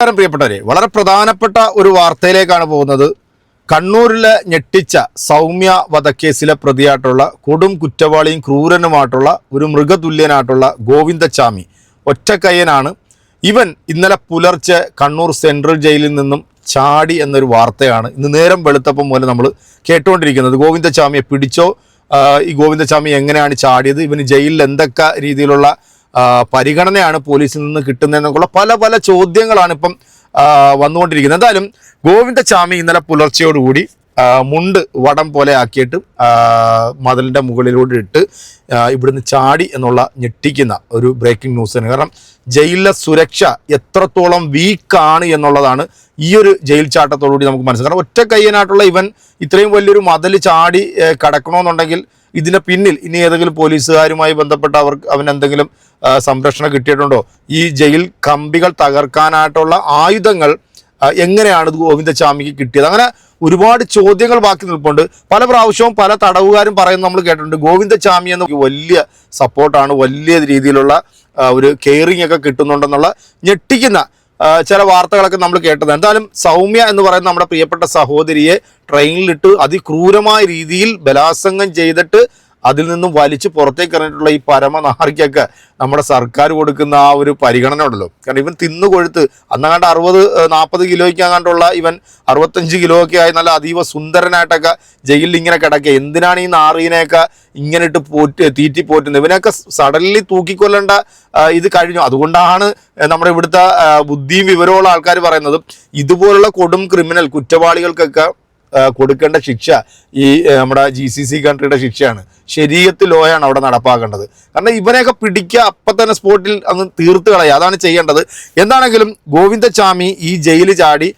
നമസ്കാരം പ്രിയപ്പെട്ടവരെ. വളരെ പ്രധാനപ്പെട്ട ഒരു വാർത്തയിലേക്കാണ് പോകുന്നത്. കണ്ണൂരിലെ ഞെട്ടിച്ച സൗമ്യ വധക്കേസിലെ പ്രതിയായിട്ടുള്ള കൊടും കുറ്റവാളിയും ക്രൂരനുമായിട്ടുള്ള ഒരു മൃഗതുല്യനായിട്ടുള്ള ഗോവിന്ദച്ചാമി ഒറ്റക്കയ്യനാണ്. ഇവൻ ഇന്നലെ പുലർച്ചെ കണ്ണൂർ സെൻട്രൽ ജയിലിൽ നിന്നും ചാടി എന്നൊരു വാർത്തയാണ് ഇന്ന് നേരം വെളുത്തപ്പം മുതൽ നമ്മൾ കേട്ടുകൊണ്ടിരിക്കുന്നത്. ഗോവിന്ദച്ചാമിയെ പിടിച്ചോ ഈ ഗോവിന്ദച്ചാമി എങ്ങനെയാണ് ചാടിയത്? ഇവന് ജയിലിൽ എന്തൊക്കെ രീതിയിലുള്ള പരിഗണനയാണ് പോലീസിൽ നിന്ന് കിട്ടുന്നതെന്നൊക്കെയുള്ള പല പല ചോദ്യങ്ങളാണ് ഇപ്പം വന്നുകൊണ്ടിരിക്കുന്നത്. എന്തായാലും ഗോവിന്ദസ്വാമി ഇന്നലെ പുലർച്ചയോടുകൂടി മുണ്ട് വടം പോലെ ആക്കിയിട്ട് മതിലിന്റെ മുകളിലൂടെ ഇട്ട് ഇവിടുന്ന് ചാടി എന്നുള്ള ഞെട്ടിക്കുന്ന ഒരു ബ്രേക്കിംഗ് ന്യൂസ് തന്നെ കാരണം ജയിലിലെ സുരക്ഷ എത്രത്തോളം വീക്കാണ് എന്നുള്ളതാണ് ഈ ഒരു ജയിൽ ചാട്ടത്തോടുകൂടി നമുക്ക് മനസ്സിലാക്കാം. ഒറ്റ കയ്യനായിട്ടുള്ള ഇവൻ ഇത്രയും വലിയൊരു മതിൽ ചാടി കടക്കണമെന്നുണ്ടെങ്കിൽ ഇതിന് പിന്നിൽ ഇനി ഏതെങ്കിലും പോലീസുകാരുമായി ബന്ധപ്പെട്ട അവർക്ക് അവന് എന്തെങ്കിലും സംരക്ഷണം കിട്ടിയിട്ടുണ്ടോ? ഈ ജയിൽ കമ്പികൾ തകർക്കാനായിട്ടുള്ള ആയുധങ്ങൾ എങ്ങനെയാണ് ഇത് ഗോവിന്ദസ്വാമിക്ക് കിട്ടിയത്? അങ്ങനെ ഒരുപാട് ചോദ്യങ്ങൾ ബാക്കി നിൽപ്പുണ്ട്. പല പ്രാവശ്യവും പല തടവുകാരും പറയുന്നത് നമ്മൾ കേട്ടിട്ടുണ്ട്. ഗോവിന്ദസ്വാമി എന്ന വലിയ സപ്പോർട്ടാണ് വലിയ രീതിയിലുള്ള ഒരു കെയറിങ് ഒക്കെ കിട്ടുന്നുണ്ടെന്നുള്ള ഞെട്ടിക്കുന്ന ചില വാർത്തകളൊക്കെ നമ്മൾ കേട്ടത്. എന്തായാലും സൗമ്യ എന്ന് പറയുന്ന നമ്മുടെ പ്രിയപ്പെട്ട സഹോദരിയെ ട്രെയിനിലിട്ട് അതിക്രൂരമായ രീതിയിൽ ബലാത്സംഗം ചെയ്തിട്ട് അതിൽ നിന്നും വലിച്ചു പുറത്തേക്ക് ഇറങ്ങിയിട്ടുള്ള ഈ പരമനാറിക്കൊക്കെ നമ്മുടെ സർക്കാർ കൊടുക്കുന്ന ആ ഒരു പരിഗണന ഉണ്ടല്ലോ. കാരണം ഇവൻ തിന്നു കൊഴുത്ത് അന്നങ്ങാണ്ട് അറുപത് നാൽപ്പത് കിലോയ്ക്ക് അങ്ങാണ്ടുള്ള ഇവൻ അറുപത്തഞ്ച് കിലോ ഒക്കെ ആയി നല്ല അതീവ സുന്ദരനായിട്ടൊക്കെ ജയിലിൽ ഇങ്ങനെ കിടക്കുക. എന്തിനാണ് ഈ നാറീനെയൊക്കെ ഇങ്ങനെ ഇട്ട് പോറ്റ് തീറ്റി പോറ്റുന്നത്? ഇവനെയൊക്കെ സഡൻലി തൂക്കിക്കൊല്ലേണ്ട ഇത് കഴിഞ്ഞു. അതുകൊണ്ടാണ് നമ്മുടെ ഇവിടുത്തെ ബുദ്ധിയും വിവരമുള്ള ആൾക്കാർ പറയുന്നത് ഇതുപോലുള്ള കൊടും ക്രിമിനൽ കുറ്റവാളികൾക്കൊക്കെ കൊടുക്കേണ്ട ശിക്ഷ ഈ നമ്മുടെ ജി സി സി കൺട്രിയുടെ ശിക്ഷയാണ്. ശരീരത്തിൽ ലോയാണ് അവിടെ നടപ്പാക്കേണ്ടത്. കാരണം ഇവനെയൊക്കെ പിടിക്കുക അപ്പം തന്നെ സ്പോട്ടിൽ അങ്ങ് തീർത്ത് കളയുക. അതാണ് ചെയ്യേണ്ടത്. എന്താണെങ്കിലും ഗോവിന്ദചാമി ഈ ജയിൽ ചാടി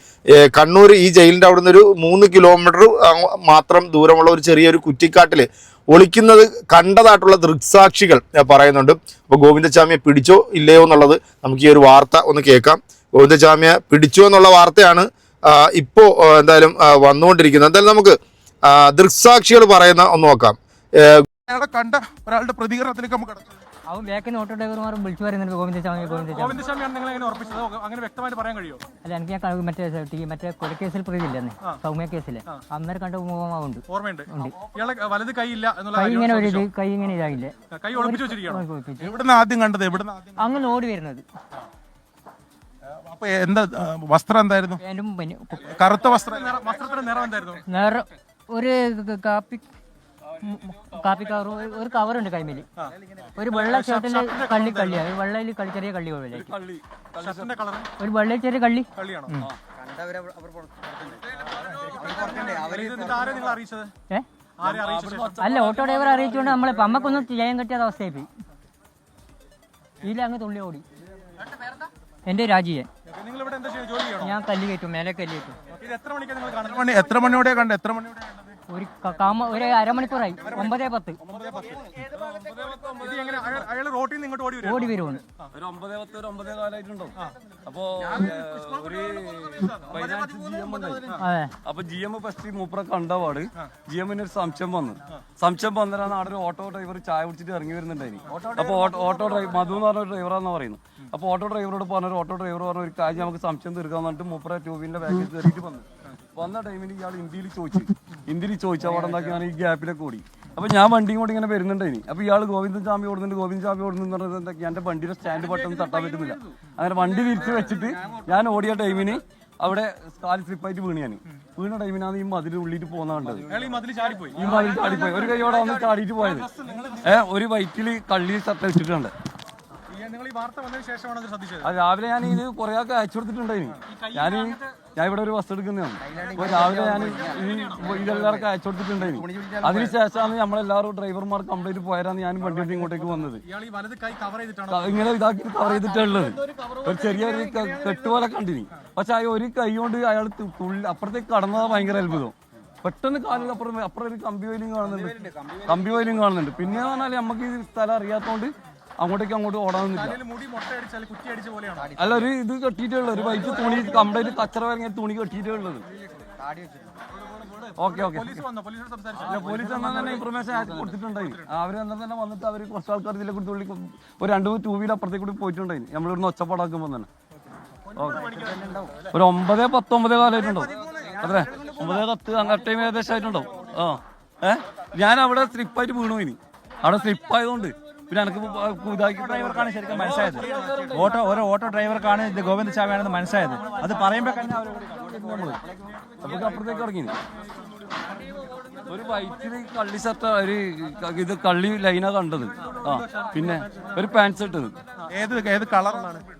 കണ്ണൂർ ഈ ജയിലിന്റെ അവിടെ നിന്നൊരു മൂന്ന് കിലോമീറ്റർ മാത്രം ദൂരമുള്ള ഒരു ചെറിയൊരു കുറ്റിക്കാട്ടിൽ ഒളിക്കുന്നത് കണ്ടതായിട്ടുള്ള ദൃക്സാക്ഷികൾ പറയുന്നുണ്ട്. അപ്പോൾ ഗോവിന്ദചാമിയെ പിടിച്ചോ ഇല്ലയോ എന്നുള്ളത് നമുക്ക് ഈ ഒരു വാർത്ത ഒന്ന് കേൾക്കാം. ഗോവിന്ദചാമിയെ പിടിച്ചോ എന്നുള്ള വാർത്തയാണ് ആ, ഇപ്പോ എന്തായാലും വന്നുകൊണ്ടിരിക്കുന്നത് എന്തായാലും നമുക്ക് ദൃക്സാക്ഷികൾ പറയുന്ന ഒന്ന് നോക്കാം. കണ്ട ഒരാളുടെ പ്രതികരണത്തിലേക്ക് നമുക്ക് കടക്കാം. അവൻ ബാക്കിൽ ഓട്ടോ ഡ്രൈവർമാരും വിളിച്ചു പറയുന്നുണ്ട് ഗോവിന്ദ ചാമി ഗോവിന്ദ ചാമി ഗോവിന്ദസ്വാമിയാണ് നിങ്ങൾ എങ്ങനെ ഉറപ്പിച്ചത്. അങ്ങനെ വ്യക്തമായിട്ട് പറയാൻ കഴിയുമോ അല്ല എനിക്ക് ഞാൻ മറ്റേ ടി- മറ്റേ കൊലക്കേസിൽ പ്രതിയില്ലെന്ന് സൗമ്യ കേസിൽ. അന്നേരം കണ്ട ഉണ്ട്. ഓർമ്മയുണ്ട് ഇയാളെ വലത് കൈയില്ല എന്നുള്ള കൈ ഇങ്ങനെ ഒരു കൈ ഇങ്ങനെ ഇതാകില്ലേ കൈ ഒളിപ്പിച്ചു വെച്ചിരിക്കുകയാണ്? ഒളിപ്പിച്ച്. എവിടുന്ന് ആദ്യം കണ്ടത്? എവിടുന്ന് അങ്ങനെ ഓടി വരുന്നത്. അപ്പൊ എന്താ വസ്ത്രം എന്തായിരുന്നു? പാന്റും പിന്നെ കു- കറുത്ത വസ്ത്രം വസ്ത്രത്തിന്റെ നിറം എന്തായിരുന്നു? നേരെ ഒരു ക- കാപ്പി കാപ്പി കവർ ഒരു കവറുണ്ട് കൈമേൽ. ഒരു വെള്ള ഷർട്ടിൽ കള്ളി കള്ളിയാ. ഒരു വെള്ളയിൽ കളി ചെറിയ കള്ളി പോലെ ഷർട്ടിന്റെ കളർ ഒരു വെള്ള ചെറിയ കള്ളി. കള്ളിയാണോ? ഇത് ഇതിന്റെ ആരെ നിങ്ങൾ അറിയിച്ചത്? ഏ? ആരെ അറിയിച്ചത്? അല്ല ഓട്ടോ ഡ്രൈവർ അറിയിച്ചുകൊണ്ട് നമ്മളെ അമ്മക്കൊന്നും ചെയ്യാൻ കിട്ടിയത് അവസ്ഥയായി പോയി. ഇതിൽ അങ്ങ് തുള്ളി ഓടി. എന്റെ രാജിയെ നിങ്ങൾ ഇവിടെ എന്താ ചെയ്യുക ജോലി ചെയ്യണോ? ഞാൻ കല്ല് കയറ്റും മേലെ കല്ല് കയറ്റും. ഇത് എത്ര മണിക്കാണ് നിങ്ങൾ കാണുന്നത്? മണി എത്ര മണിയോടെ കണ്ടത്? എത്ര മണിയോടെ കണ്ടത്? ഒരു ക- കാമ ഒരു അരമണിക്കൂറായി. ഒമ്പതേ പത്ത്. അയാൾ റോട്ടിൽ നിന്ന് ഇങ്ങോട്ട് ഓടി വരും. ഓടി വരുമെന്ന് ഒരു ഒമ്പതേ പത്ത് ഒരു ഒമ്പതേ കാലായിട്ടുണ്ടോ അപ്പോ ഒരു ഫൈനാൻസ് ജി എം ഉണ്ടായി. അതെ അപ്പൊ ജി എം ഫസ്റ്റ് മൂപ്പറെ കണ്ടപാട് ജി എമ്മിന് ഒരു സംശയം വന്നു. സംശയം വന്നിട്ടാണ് അവിടെ ഒരു ഓട്ടോ ഡ്രൈവർ ചായ കുടിച്ചിട്ട് ഇറങ്ങി വരുന്നുണ്ടായി അപ്പൊ ഓട്ടോ- ഡ്രൈവർ മധു എന്ന് പറഞ്ഞ ഡ്രൈവറാന്ന് പറയുന്നു അപ്പൊ ഓട്ടോ ഡ്രൈവറോട് പറഞ്ഞ ഓട്ടോ ഡ്രൈവർ പറഞ്ഞ ഒരു കാര്യം നമുക്ക് സംശയം തീർക്കാൻ പറഞ്ഞിട്ട് മൂപ്പറെ ടൂ വീലിന്റെ ബാക്കിൽ കയറിയിട്ട് വന്നു. വന്ന ടൈമിൽ ഇയാൾ ഇന്ത്യയിൽ ചോദിച്ചു. ഇന്ത്യയിൽ ചോദിച്ചാൽ അവിടെ എന്താക്കി ഞാൻ ഈ ഗ്യാപ്പിലൊക്കെ ഓടി. അപ്പൊ ഞാൻ വണ്ടി കൂടി ഇങ്ങനെ വരുന്നുണ്ടായിനി അപ്പൊ ഇയാൾ ഗോവിന്ദൻ സ്വാമി ഓടുന്നുണ്ട്. ഗോവിന്ദൻ സ്വാമി ഓടുന്നു പറഞ്ഞത് എന്താ എന്റെ വണ്ടിയുടെ സ്റ്റാൻഡ് ബട്ടൺ തട്ടാൻ പറ്റുന്നില്ല. അങ്ങനെ വണ്ടി തിരിച്ചു വെച്ചിട്ട് ഞാൻ ഓടിയ ടൈമിന് അവിടെ കാൽ സ്ലിപ്പായിട്ട് വീണ് ഞാൻ വീണ ടൈമിനാണ് ഈ മതിൽ ഉള്ളിട്ട് പോകുന്ന കണ്ടത്. അയാൾ ഈ മതിൽ ചാടിപ്പോയി. ഒരു കൈയോടെ വന്ന് ചാടിയിട്ട് പോയത്. ഏഹ് ഒരു വൈറ്റിൽ കള്ളി ചത്ത വെച്ചിട്ടുണ്ട്. അത് രാവിലെ ഞാൻ ഇത് കുറെ ആൾക്ക് അയച്ചു കൊടുത്തിട്ടുണ്ടായിരുന്നു ഞാൻ ഞാൻ ഇവിടെ ഒരു ബസ് എടുക്കുന്നതാണ് അപ്പൊ രാവിലെ ഞാൻ ഈ ഇതെല്ലാവർക്കും അയച്ചു കൊടുത്തിട്ടുണ്ടായിന് അതിനുശേഷമാണ് നമ്മളെല്ലാവരും ഡ്രൈവർമാർ കംപ്ലീറ്റ് പോയാലാണ് ഞാൻ വണ്ടി ഇങ്ങോട്ടേക്ക് വന്നത് ഇയാൾ ഈ കൈ കവർ ചെയ്തിട്ടാണ് ഇങ്ങനെ ഇതാക്കി കവർ ചെയ്തിട്ടുള്ളത് ഒരു ചെറിയൊരു കെട്ടുപോലെ കണ്ടിനി പക്ഷെ ആ ഒരു കൈ കൊണ്ട് അയാൾ തുള്ളി അപ്പുറത്തേക്ക് കടന്നത് ഭയങ്കര അത്ഭുതം പെട്ടെന്ന് കാലിൽ അപ്പുറം അപ്പുറം ഒരു കമ്പി വയലും കാണുന്നുണ്ട് കമ്പി വയലും കാണുന്നുണ്ട് പിന്നെ പറഞ്ഞാൽ നമുക്ക് ഈ സ്ഥലം അറിയാത്തോണ്ട് അങ്ങോട്ടേക്ക് അങ്ങോട്ട് ഓടാൻ അല്ല ഒരു ഇത് കെട്ടിയിട്ടുള്ളത് ഒരു ബൈക്ക് തുണി കംപ്ലൈന്റ് കച്ചറ വരങ്ങിയ തുണി കെട്ടിയിട്ടുള്ളത് ഓക്കെ ഓക്കെ. പോലീസ് വന്നാൽ എന്നാൽ തന്നെ ഇൻഫർമേഷൻ കൊടുത്തിട്ടുണ്ടായി. അവർ എന്നാൽ തന്നെ വന്നിട്ട് അവർ കുറച്ച് ആൾക്കാർ ഇതിലെ കൂടി തുള്ളി ഒരു രണ്ട് ടൂ വീലർ അപ്പുറത്തേക്ക് കൂടി പോയിട്ടുണ്ടായി. നമ്മളിവിടുന്ന് ഒച്ചപ്പാടാക്കുമ്പോൾ തന്നെ. ഒരു ഒമ്പത് പത്തൊമ്പത് കാലമായിട്ടുണ്ടോ കാലമായിട്ടുണ്ടാവും അതെ ഒമ്പത് പത്ത് അങ്ങനെ ടൈം ഏകദേശം ആയിട്ടുണ്ടാവും. ആ. ഏഹ് ഞാൻ അവിടെ സ്ലിപ്പായിട്ട് വീണു ഇനി. അവിടെ സ്ലിപ്പ് ആയതുകൊണ്ട് പിന്നെ എനിക്ക് ഇതാക്കി ഡ്രൈവർക്കാണ് ശരിക്കും മനസ്സിലായത്. ഓട്ടോ ഓരോ ഓട്ടോ ഡ്രൈവർക്കാണ് ഇത് ഗോവിന്ദ ചാവയാണെന്ന് മനസ്സിലായത്. അത് പറയുമ്പോഴേക്കാണ് അവരോട് അപ്പൊ അപ്പുറത്തേക്ക് ഇറങ്ങി. ഒരു ബൈക്കിൽ കള്ളി ഷർട്ട ഒരു ഇത് കള്ളി ലൈനാ കണ്ടത്. ആ പിന്നെ ഒരു പാൻസ് ഇട്ടത്. ഏത് ഏത് കളറിലാണ് ഏത്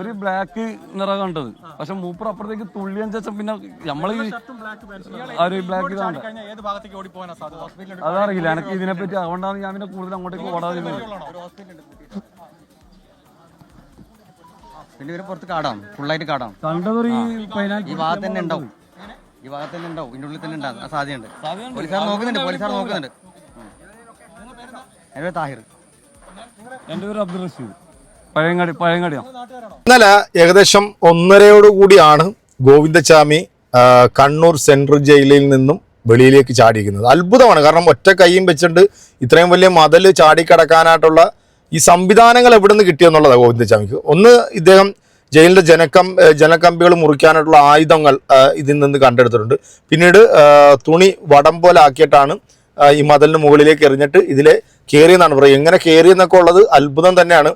ഒരു ബ്ലാക്ക് നിറ കണ്ടത്. പക്ഷെ മൂപ്പർ അപ്പുറത്തേക്ക് തുള്ളി ശേഷം പിന്നെ നമ്മൾ ഒരു ബ്ലാക്ക് കാണണ്ട കഴിഞ്ഞാൽ ഭാഗത്തേക്ക് ഓടി പോകാനാ സാധ്യത ഹോസ്പിറ്റലിൽ അതറിയില്ല. എനിക്ക് ഇതിനെപ്പറ്റി അതുകൊണ്ടാണ് ഞാൻ പിന്നെ കൂടുതൽ അങ്ങോട്ടേക്ക് ഓടാതിരുന്നത് പിന്നെ ഇവർ പുറത്ത് കാടാണ് ഫുള്ളായിട്ട് കാടാം. കണ്ടതൊരു ഈ ഭാഗത്ത് തന്നെ ഉണ്ടാവും. ഈ ഭാഗത്ത് തന്നെ ഉണ്ടാവും. ഇതിന്റെ ഉള്ളിൽ തന്നെ ഉണ്ടാകും സാധ്യതയുണ്ട്. പോലീസുകാർ നോക്കുന്നുണ്ട്. പോലീസുകാർ നോക്കുന്നുണ്ട്. എന്റെ പേര് താഹിർ. എന്റെ പേര് അബ്ദുൾ റഷീദ് പഴയങ്ങാടി പഴയങ്ങാടിയാണ് ഇന്നലെ ഏകദേശം ഒന്നരയോടുകൂടിയാണ് കൂടിയാണ് ഗോവിന്ദച്ചാമി കണ്ണൂർ സെൻട്രൽ ജയിലിൽ നിന്നും വെളിയിലേക്ക് ചാടിയിരിക്കുന്നത്. അത്ഭുതമാണ്. കാരണം ഒറ്റ കൈയും വെച്ചിട്ട് ഇത്രയും വലിയ മതൽ ചാടിക്കടക്കാനായിട്ടുള്ള ഈ സംവിധാനങ്ങൾ എവിടെ നിന്ന് കിട്ടിയെന്നുള്ളതാണ് ഗോവിന്ദച്ചാമിക്ക്. ഒന്ന് ഇദ്ദേഹം ജയിലിന്റെ ജനക്കം ജനക്കമ്പികൾ മുറിക്കാനായിട്ടുള്ള ആയുധങ്ങൾ ഇതിൽ നിന്ന് കണ്ടെടുത്തിട്ടുണ്ട്. പിന്നീട് തുണി വടം പോലെ ആക്കിയിട്ടാണ് ഈ മതലിന് മുകളിലേക്ക് എറിഞ്ഞിട്ട് ഇതിലെ കയറിയെന്നാണ് പറയുക എങ്ങനെ കയറിയെന്നൊക്കെ ഉള്ളത് അത്ഭുതം തന്നെയാണ്.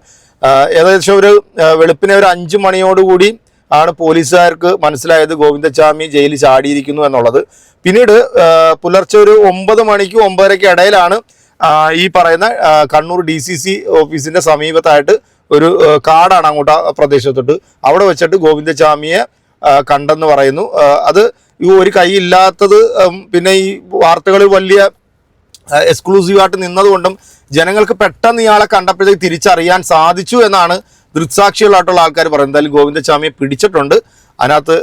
ഏകദേശം ഒരു വെളുപ്പിനെ ഒരു അഞ്ചു മണിയോടുകൂടി ആണ് പോലീസുകാർക്ക് മനസ്സിലായത് ഗോവിന്ദസ്വാമി ജയിലിൽ ചാടിയിരിക്കുന്നു എന്നുള്ളത്. പിന്നീട് പുലർച്ചെ ഒരു ഒമ്പത് മണിക്ക് ഒമ്പതരയ്ക്ക് ഇടയിലാണ് ഈ പറയുന്ന കണ്ണൂർ ഡി സി സി ഓഫീസിന്റെ സമീപത്തായിട്ട് ഒരു കാടാണ് അങ്ങോട്ട് പ്രദേശത്തോട്ട്. അവിടെ വെച്ചിട്ട് ഗോവിന്ദസ്വാമിയെ കണ്ടെന്ന് പറയുന്നു. അത് ഈ ഒരു കൈ ഇല്ലാത്തത് പിന്നെ ഈ വാർത്തകളിൽ വലിയ എക്സ്ക്ലൂസീവായിട്ട് നിന്നതുകൊണ്ടും ജനങ്ങൾക്ക് പെട്ടെന്ന് ഇയാളെ കണ്ടപ്പോഴത്തേക്ക് തിരിച്ചറിയാൻ സാധിച്ചു എന്നാണ് ദൃക്സാക്ഷികളായിട്ടുള്ള ആൾക്കാർ പറയുന്നത്. എന്തായാലും ഗോവിന്ദസ്വാമിയെ പിടിച്ചിട്ടുണ്ട്. അതിനകത്ത്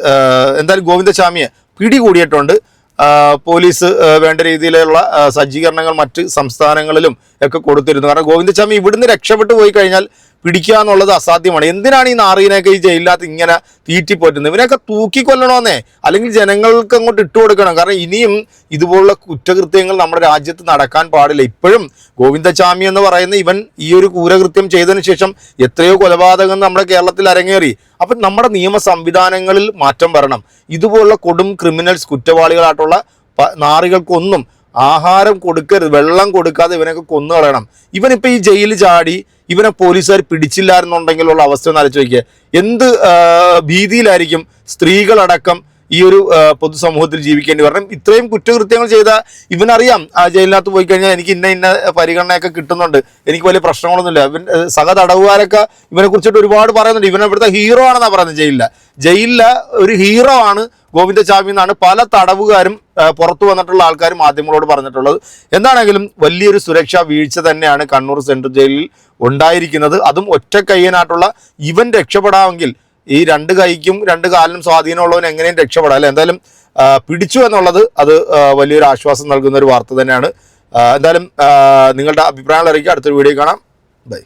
എന്തായാലും ഗോവിന്ദസ്വാമിയെ പിടികൂടിയിട്ടുണ്ട്. പോലീസ് വേണ്ട രീതിയിലുള്ള സജ്ജീകരണങ്ങൾ മറ്റ് സംസ്ഥാനങ്ങളിലും ഒക്കെ കൊടുത്തിരുന്നു. കാരണം ഗോവിന്ദസ്വാമി ഇവിടുന്ന് രക്ഷപ്പെട്ടു പോയി കഴിഞ്ഞാൽ പിടിക്കുക എന്നുള്ളത് അസാധ്യമാണ്. എന്തിനാണ് ഈ നാറീനൊക്കെ ഈ ജയിലിനകത്ത് ഇങ്ങനെ തീറ്റിപ്പോറ്റുന്നത്? ഇവനെയൊക്കെ തൂക്കിക്കൊല്ലണമെന്നേ അല്ലെങ്കിൽ ജനങ്ങൾക്ക് അങ്ങോട്ട് ഇട്ടു കൊടുക്കണം. കാരണം ഇനിയും ഇതുപോലുള്ള കുറ്റകൃത്യങ്ങൾ നമ്മുടെ രാജ്യത്ത് നടക്കാൻ പാടില്ല. ഇപ്പോഴും ഗോവിന്ദചാമി എന്ന് പറയുന്ന ഇവൻ ഈ ഒരു കൂരകൃത്യം ചെയ്തതിനു ശേഷം എത്രയോ കൊലപാതകം നമ്മുടെ കേരളത്തിൽ അരങ്ങേറി. അപ്പം നമ്മുടെ നിയമ സംവിധാനങ്ങളിൽ മാറ്റം വരണം. ഇതുപോലുള്ള കൊടും ക്രിമിനൽസ് കുറ്റവാളികളായിട്ടുള്ള നാറികൾക്കൊന്നും ആഹാരം കൊടുക്കരുത് വെള്ളം കൊടുക്കാതെ ഇവനൊക്കെ കൊന്നു കളയണം. ഇവനിപ്പോൾ ഈ ജയിലിൽ ചാടി ഇവനെ പോലീസുകാർ പിടിച്ചില്ലായിരുന്നുണ്ടെങ്കിലുള്ള അവസ്ഥ ഒന്ന് ആലോചിച്ച് നോക്കിയേ. എന്ത് ഭീതിയിലായിരിക്കും സ്ത്രീകളടക്കം ഈ ഒരു പൊതുസമൂഹത്തിൽ ജീവിക്കേണ്ടി വരണം. ഇത്രയും കുറ്റകൃത്യങ്ങൾ ചെയ്ത ഇവനറിയാം. ആ ജയിലിനകത്ത് പോയി കഴിഞ്ഞാൽ എനിക്ക് ഇന്ന ഇന്ന പരിഗണനയൊക്കെ കിട്ടുന്നുണ്ട്. എനിക്ക് വലിയ പ്രശ്നങ്ങളൊന്നുമില്ല. ഇവൻ സഹ തടവുകാരൊക്കെ ഇവനെ കുറിച്ചിട്ട് ഒരുപാട് പറയുന്നുണ്ട്. ഇവൻ ഹീറോ ആണെന്നാണ് പറയുന്നത്. ജയിലില്ല ജയിലില്ല ഒരു ഹീറോ ആണ് ഗോവിന്ദചാമി എന്നാണ് പല തടവുകാരും പുറത്തു വന്നിട്ടുള്ള ആൾക്കാർ മാധ്യമങ്ങളോട് പറഞ്ഞിട്ടുള്ളത്. എന്താണെങ്കിലും വലിയൊരു സുരക്ഷാ വീഴ്ച തന്നെയാണ് കണ്ണൂർ സെൻട്രൽ ജയിലിൽ ഉണ്ടായിരിക്കുന്നത്. അതും ഒറ്റ കയ്യനായിട്ടുള്ള ഇവൻ രക്ഷപ്പെടാമെങ്കിൽ ഈ രണ്ട് കൈക്കും രണ്ട് കാലിനും സ്വാധീനമുള്ളവൻ എങ്ങനെയും രക്ഷപ്പെടാം അല്ലെ? എന്തായാലും പിടിച്ചു എന്നുള്ളത് അത് വലിയൊരു ആശ്വാസം നൽകുന്ന ഒരു വാർത്ത തന്നെയാണ്. എന്തായാലും നിങ്ങളുടെ അഭിപ്രായങ്ങൾ അറിയിക്കുക. അടുത്തൊരു വീഡിയോ കാണാം. ബൈ.